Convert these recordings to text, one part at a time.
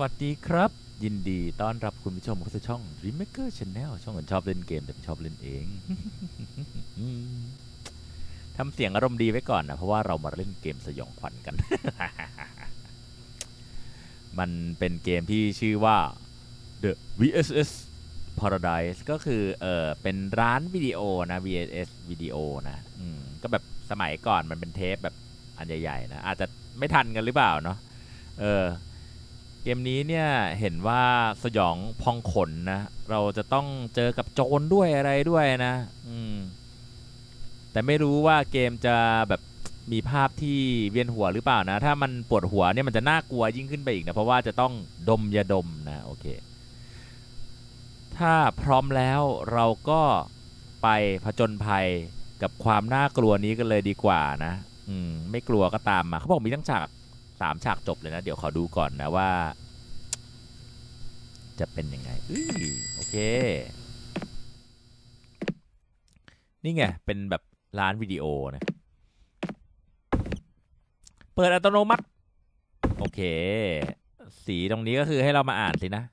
วัสดีครับ ยินดีต้อนรับคุณผู้ชมเข้าสู่ช่อง Dreammaker Channel ช่องคนชอบเล่นเกม แต่ไม่ชอบเล่นเองทำเสียงอารมณ์ดีไว้ก่อนนะ เพราะว่าเรามาเล่นเกมสยองขวัญกัน มันเป็นเกมที่ชื่อว่า The VSS Paradise ก็คือเออเป็นร้านวิดีโอนะ VSS วิดีโอนะอก็แบบสมัยก่อนมันเป็นเทปแบบอันใหญ่ๆนะ อาจจะไม่ทันกันหรือเปล่าเนาะเออ เกมนี้เนี่ยเห็นว่าสยองพองขนนะ เราจะต้องเจอกับโจรด้วยอะไรด้วยนะอืมแต่ไม่รู้ว่าเกมจะแบบมีภาพที่เวียนหัวหรือเปล่านะ ถ้ามันปวดหัวเนี่ยมันจะน่ากลัวยิ่งขึ้นไปอีกนะ เพราะว่าจะต้องดมยาดมนะโอเค ถ้าพร้อมแล้วเราก็ไปผจญภัยกับความน่ากลัวนี้กันเลยดีกว่านะ อืมไม่กลัวก็ตามมาเขาบอกมีทั้งฉากามฉากจบเลยนะ เดี๋ยวขอดูก่อนนะว่า จะเป็นยังไงอุ้ยโอเค นี่ไง เป็นแบบร้านวิดีโอนะ เปิดอัตโนมัติ โอเค สีตรงนี้ก็คือให้เรามาอ่านสินะ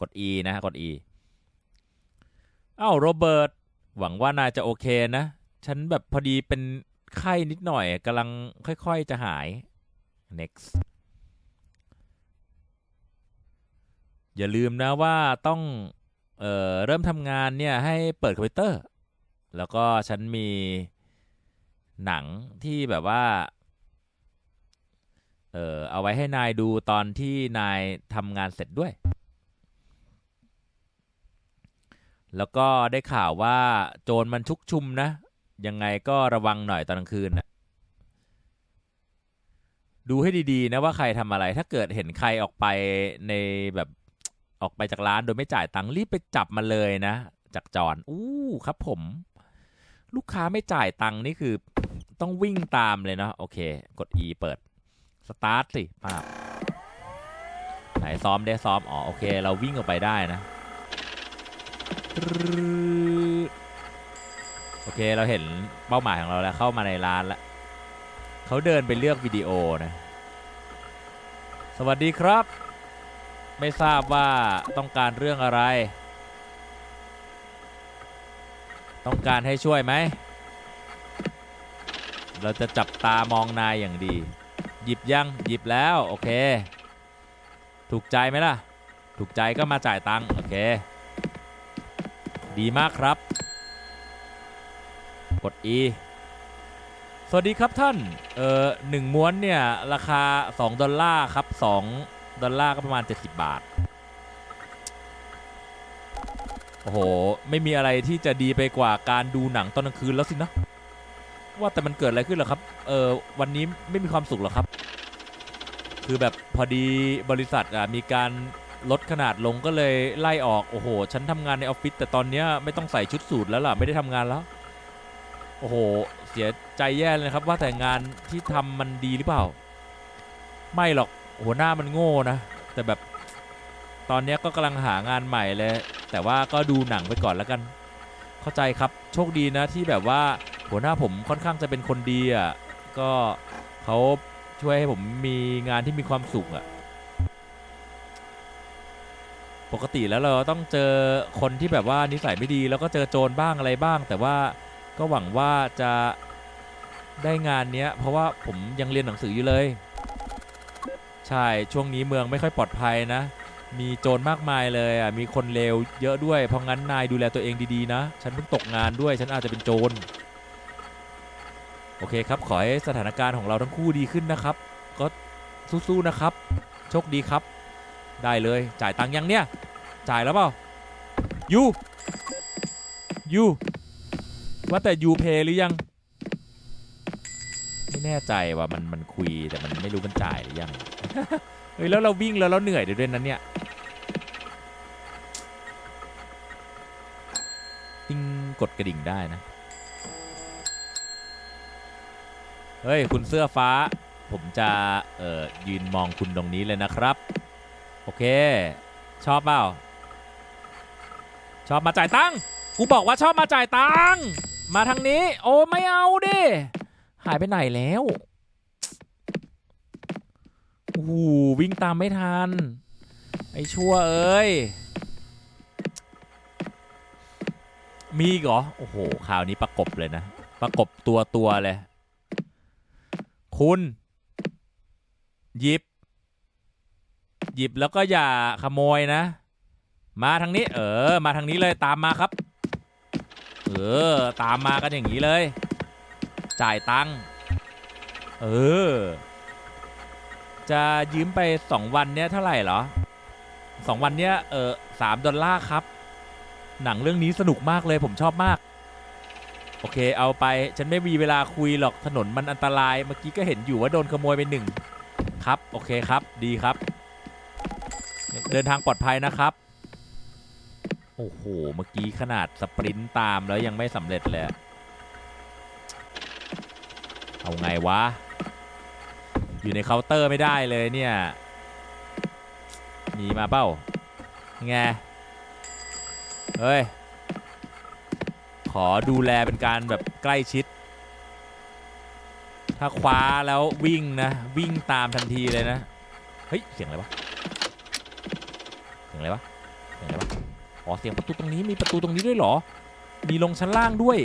กด E นะ กด E อ้าโรเบิร์ตหวังว่านายจะโอเคนะ ฉันแบบพอดีเป็น ไข้นิดหน่อยกำลังค่อยๆจะหาย next อย่าลืมนะว่าต้องเอ่อเริ่มทำงานเนี่ยให้เปิดคอมพิวเตอร์ แล้วก็ฉันมีหนังที่แบบว่าเออเอาไว้ให้นายดูตอนที่นายทำงานเสร็จด้วย แล้วก็ได้ข่าวว่าโจรมันชุกชุมนะ ยังไงก็ระวังหน่อยตอนกลางคืนนะดูให้ดีๆนะว่าใครทำอะไร ถ้าเกิดเห็นใครออกไปในแบบออกไปจากร้านโดยไม่จ่ายตังค์รีบไปจับมาเลยนะ จากจอนอู้ครับผม ลูกค้าไม่จ่ายตังค์นี่คือต้องวิ่งตามเลยเนาะโอเค กด E เปิดสตาร์ทสิป้าบไหนซ้อมได้ซ้อมอ๋อโอเค เราวิ่งออกไปได้นะตรึดโอ เคเราเห็นเป้าหมายของเราแล้วเข้ามาในร้านแล้วเขาเดินไปเลือกวิดีโอนะ สวัสดีครับ ไม่ทราบว่าต้องการเรื่องอะไร ต้องการให้ช่วยไหม เราจะจับตามองนายอย่างดี หยิบยังหยิบแล้ว โอเค ถูกใจไหมล่ะ ถูกใจก็มาจ่ายตังค์โอเค ดีมากครับ กด E สวัสดีครับท่าน เอ่อหนึ่งม้วนเนี่ย ราคา 2 ดอลลาร์ครับ 2 ดอลลาร์ก็ประมาณ 70 บาท โอ้โห ไม่มีอะไรที่จะดีไปกว่าการดูหนังตอนกลางคืนแล้วสินะ ว่าแต่มันเกิดอะไรขึ้นหรอครับ เออวันนี้ไม่มีความสุขหรอครับ คือแบบพอดีบริษัทอะมีการลดขนาดลงก็เลยไล่ออก โอ้โห ฉันทำงานในออฟฟิศแต่ตอนเนี้ยไม่ต้องใส่ชุดสูทแล้วล่ะ ไม่ได้ทำงานแล้ว โอ้โห เสียใจแย่เลยนะครับ ว่าแต่งานที่ทำมันดีหรือเปล่า ไม่หรอกหัวหน้ามันโง่นะ แต่แบบตอนนี้ก็กำลังหางานใหม่เลย แต่ว่าก็ดูหนังไปก่อนแล้วกัน เข้าใจครับโชคดีนะที่แบบว่าหัวหน้าผมค่อนข้างจะเป็นคนดีอะก็เขาช่วยให้ผมมีงานที่มีความสุขอะปกติแล้วเราต้องเจอคนที่แบบว่านิสัยไม่ดี แล้วก็เจอโจรบ้างอะไรบ้าง แต่ว่า ก็หวังว่าจะได้งานเนี้ย เพราะว่าผมยังเรียนหนังสืออยู่เลย ใช่ช่วงนี้เมืองไม่ค่อยปลอดภัยนะ มีโจรมากมายเลยอะมีคนเลวเยอะด้วย เพราะงั้นนายดูแลตัวเองดีๆนะ ฉันเพิ่งตกงานด้วยฉันอาจจะเป็นโจรโอเคครับขอให้สถานการณ์ของเราทั้งคู่ดีขึ้นนะครับ ก็สู้ๆนะครับ โชคดีครับ ได้เลยจ่ายตังค์ยังเนี่ย จ่ายแล้วเปล่ายูยู ว่าแต่ยูเพย์หรือยัง ไม่แน่ใจว่ามันมันคุยแต่มันไม่รู้มันจ่ายหรือยังเฮ้ยแล้วเราวิ่งแล้วเราเหนื่อยด้วยนั้นเนี่ยติ้งกดกระดิ่งได้นะ เฮ้ย คุณเสื้อฟ้า ผมจะเอ่อยืนมองคุณตรงนี้เลยนะครับ โอเค ชอบเปล่า ชอบมาจ่ายตังค์กูบอกว่าชอบมาจ่ายตังค์ มาทางนี้ โอ้ไม่เอาดิหายไปไหนแล้วโอ้โหวิ่งตามไม่ทัน ไอ้ชั่วเอ้ย มีอีกเหรอ โอ้โหข่าวนี้ประกบเลยนะ ประกบตัวตัวเลย คุณ หยิบ หยิบแล้วก็อย่าขโมยนะ มาทางนี้ เออ มาทางนี้เลยตามมาครับ เออ ตามมากันอย่างนี้เลย จ่ายตังค์เออ จะยืมไปสองวันเนี้ยเท่าไหร่เหรอสองวันเนี้ยเออสามดอลลาร์ครับ หนังเรื่องนี้สนุกมากเลยผมชอบมาก โอเคเอาไปฉันไม่มีเวลาคุยหรอกถนนมันอันตรายเมื่อกี้ก็เห็นอยู่ว่าโดนขโมยไปหนึ่งครับ โอเคครับดีครับ เดินทางปลอดภัยนะครับ โอ้โห เมื่อกี้ขนาดสปรินต์ตามแล้วยังไม่สำเร็จเลย เอาไงวะ อยู่ในเคาน์เตอร์ไม่ได้เลยเนี่ย มีมาเป้าไง เฮ้ย ขอดูแลเป็นการแบบใกล้ชิด ถ้าคว้าแล้ววิ่งนะ วิ่งตามทันทีเลยนะ เฮ้ย เสียงอะไรวะ เสียงอะไรวะ อ๋อเสียงประตูตรงนี้มีประตูตรงนี้ด้วยเหรอ มีลงชั้นล่างด้วย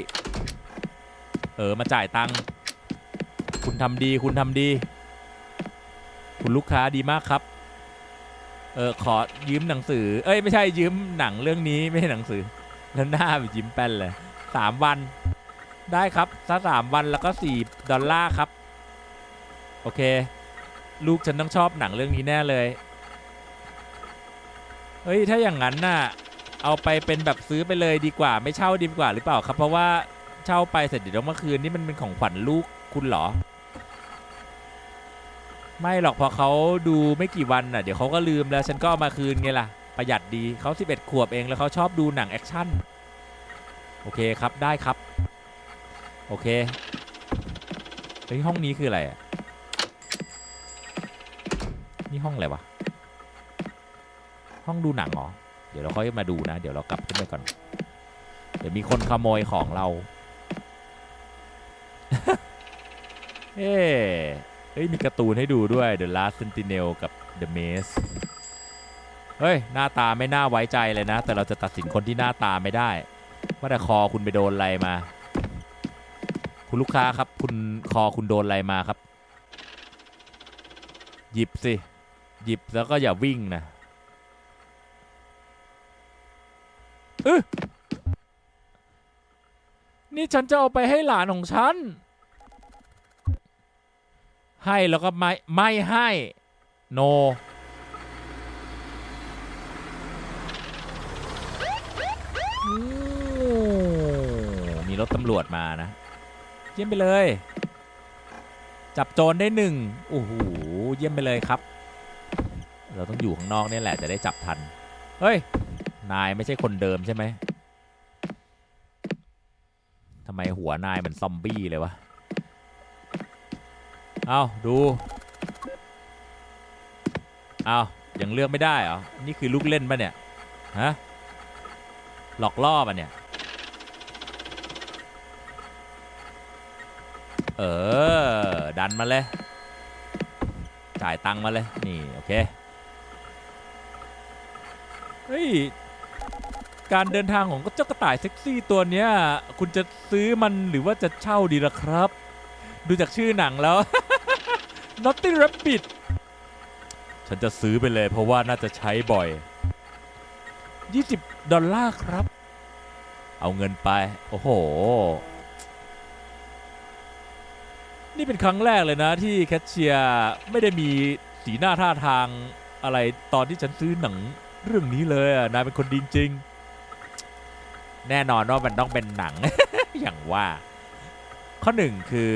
เออมาจ่ายตังค์คุณทำดีคุณทำดี คุณลูกค้าดีมากครับ เออขอยืมหนังสือ เอ้ยไม่ใช่ยืมหนังเรื่องนี้ไม่ใช่หนังสือ แล้วหน้าไปยิ้มแป้นเลยสามวัน ได้ครับถ้าสามวันแล้วก็สี่ดอลลาร์ครับ โอเค ลูกฉันต้องชอบหนังเรื่องนี้แน่เลย เฮ้ย ถ้าอย่างนั้นน่ะ เอาไปเป็นแบบซื้อไปเลยดีกว่า ไม่เช่าดีกว่าหรือเปล่าครับ เพราะว่าเช่าไปเสร็จเดี๋ยวเมื่อคืนนี่มันเป็นของขวัญลูกคุณเหรอ ไม่หรอกพอเขาดูไม่กี่วันน่ะเดี๋ยวเขาก็ลืมแล้วฉันก็เอามาคืนไงล่ะ ประหยัดดีเขา11 ขวบเองแล้วเขาชอบดูหนังแอคชั่นโอเคครับได้ครับ โอเคเฮ้ยห้องนี้คืออะไรอะนี่ห้องอะไรวะห้องดูหนังเหรอ เดี๋ยวเราค่อยมาดูนะ เดี๋ยวเรากลับขึ้นไปก่อน เดี๋ยวมีคนขโมยของเรา เอ๊เฮ้ยมีการ์ตูนให้ดูด้วย The Last Sentinel กับ The Maze เฮ้ย หน้าตาไม่น่าไว้ใจเลยนะ แต่เราจะตัดสินคนที่หน้าตาไม่ได้ ว่าแต่คอคุณไปโดนอะไรมา คุณลูกค้าครับ คุณคอคุณโดนอะไรมาครับ หยิบสิ หยิบแล้วก็อย่าวิ่งนะ เออนี่ฉันจะเอาไปให้หลานของฉัน ให้แล้วก็ไม่ ไม่ให้โนโอ้มีรถตำรวจมานะ เยี่ยมไปเลย จับโจรได้หนึ่งโอ้โหเยี่ยมไปเลยครับ เราต้องอยู่ข้างนอกเนี่ยแหละจะได้จับทัน เฮ้ย นายไม่ใช่คนเดิมใช่ไหมทำไมหัวนายเหมือนซอมบี้เลยวะ เอาดู เอายังเลือกไม่ได้เหรอ นี่คือลูกเล่นปะเนี่ย ฮะ หลอกล่อปะเนี่ย เออ ดันมาเลย จ่ายตังค์มาเลย นี่ โอเค เฮ้ย การเดินทางของเจ้ากระต่ายเซ็กซี่ตัวเนี้ย คุณจะซื้อมันหรือว่าจะเช่าดีล่ะครับ ดูจากชื่อหนังแล้ว Naughty Rabbit ฉันจะซื้อไปเลยเพราะว่าน่าจะใช้บ่อย 20 ดอลลาร์ครับ เอาเงินไป โอ้โห นี่เป็นครั้งแรกเลยนะที่แคชเชียร์ไม่ได้มีสีหน้าท่าทางอะไรตอนที่ฉันซื้อหนัง เรื่องนี้เลยอะนายเป็นคนดีจริง แน่นอนว่ามันต้องเป็นหนัง อย่างว่า ข้อหนึ่งคือ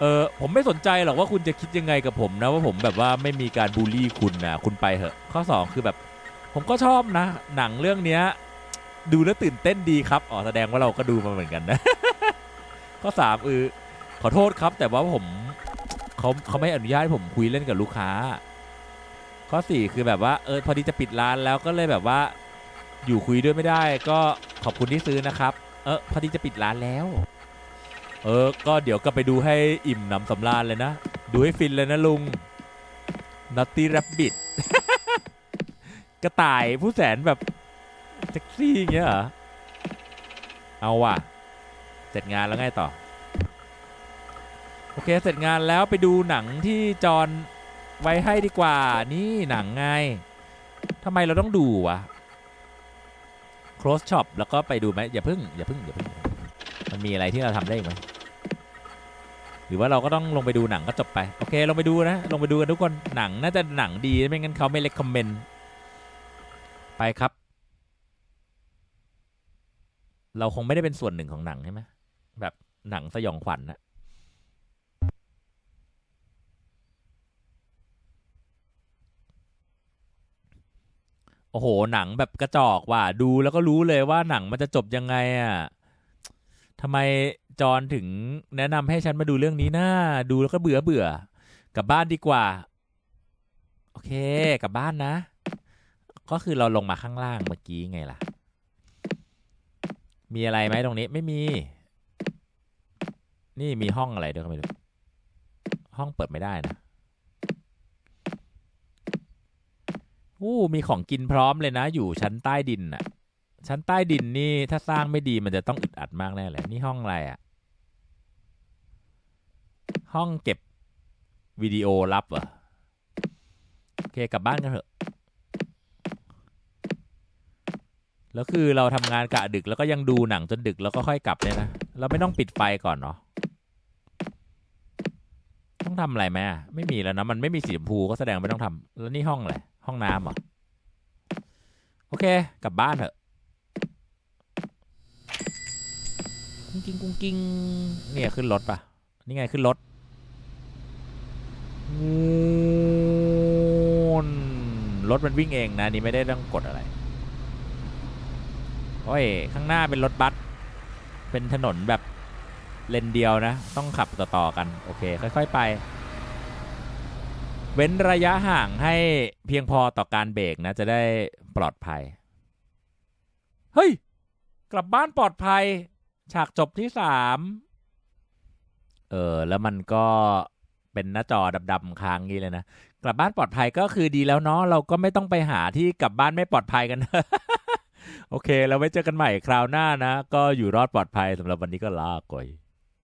เออผมไม่สนใจหรอกว่าคุณจะคิดยังไงกับผมนะว่าผมแบบว่าไม่มีการบูลลี่คุณนะคุณไปเถอะ ข้อสองคือแบบ ผมก็ชอบนะ หนังเรื่องเนี้ย ดูแล้วตื่นเต้นดีครับอ๋อแสดงว่าเราก็ดูมาเหมือนกันนะ ข้อสามคือขอโทษครับ แต่ว่าผมเขาเขาไม่อนุญาตให้ผมคุยเล่นกับลูกค้า ข้อสี่คือแบบว่าเออพอดีจะปิดร้านแล้วก็เลยแบบว่าอยู่คุยด้วยไม่ได้ ก็ขอบคุณที่ซื้อนะครับ เออพอดีจะปิดร้านแล้ว เออ ก็เดี๋ยวก็ไปดูให้อิ่มหนำสำราญเลยนะ ดูให้ฟินเลยนะลุง Naughty Rabbit กระต่ายผู้แสนแบบเซ็กซี่อย่างเงี้ยเหรอ เอาว่ะ เสร็จงานแล้วไงต่อ โอเค เสร็จงานแล้วไปดูหนังที่จอน ไว้ให้ดีกว่า นี่หนังไงทำไมเราต้องดูวะ close shop แล้วก็ไปดูไหมอย่าพิ่งอย่าพิ่งอย่าพิ่ง มันมีอะไรที่เราทำได้ไหมหรือว่าเราก็ต้องลงไปดูหนังก็จบไปโอเคลงไปดูนะลงไปดูกันทุกคนหนังน่าจะหนังดีไม่งั้นเขาไม่เล็กคอมเมนต์ไปครับ เราคงไม่ได้เป็นส่วนหนึ่งของหนังใช่ไหมแบบหนังสยองขวัญนะ อ้โหหนังแบบกระจอกว่ะดูแล้วก็รู้เลยว่าหนังมันจะจบยังไงอะทำไมจอนถึงแนะนำให้ฉันมาดูเรื่องนี้นะดูแล้วก็เบื่อเบื่อกลับบ้านดีกว่า โอเคกลับบ้านนะ ก็คือเราลงมาข้างล่างเมื่อกี้ไงล่ะ มีอะไรไหมตรงนี้ไม่มี นี่มีห้องอะไรด้วยก็ไม่รู้ห้องเปิดไม่ได้นะ อู้มีของกินพร้อมเลยนะ อยู่ชั้นใต้ดินน่ะ ชั้นใต้ดินนี่ถ้าสร้างไม่ดีมันจะต้องอึดอัดมากแน่เลยนี่ห้องอะไรอะ่ะ ห้องเก็บวิดีโอลับเหรอโอเคกลับบ้านกันเถอะแล้วคือเราทำงานกะดึกแล้วก็ยังดูหนังจนดึกแล้วก็ค่อยกลับเนี่ยนะเราไม่ต้องปิดไฟก่อนเนาะต้องทำอะไรไหมไม่มีแล้วนะมันไม่มีสีชมพูก็แสดงไม่ต้องทำแล้วนี่ห้องอะไร ห้องน้ำเหรอ โอเค กลับบ้านเถอะ กุ้งกิ้งกุ้งกิ้งเนี่ยขึ้นรถปะนี่ไงขึ้นรถงูนรถมันวิ่งเองนะ นี่ไม่ได้ต้องกดอะไร โอ้ย ข้างหน้าเป็นรถบัส เป็นถนนแบบเลนเดียวนะ ต้องขับต่อๆกัน โอเค ค่อย ๆ ไป เว้นระยะห่างให้เพียงพอต่อการเบรกนะ จะได้ปลอดภัย เฮ้ย กลับบ้านปลอดภัย ฉากจบที่สามเออ แล้วมันก็เป็นหน้าจอดำๆค้างงี้เลยนะ กลับบ้านปลอดภัยก็คือดีแล้วเนาะเราก็ไม่ต้องไปหาที่กลับบ้านไม่ปลอดภัยกัน โอเค แล้วไว้เจอกันใหม่คราวหน้านะ ก็อยู่รอดปลอดภัยสำหรับวันนี้ก็ลาก่อย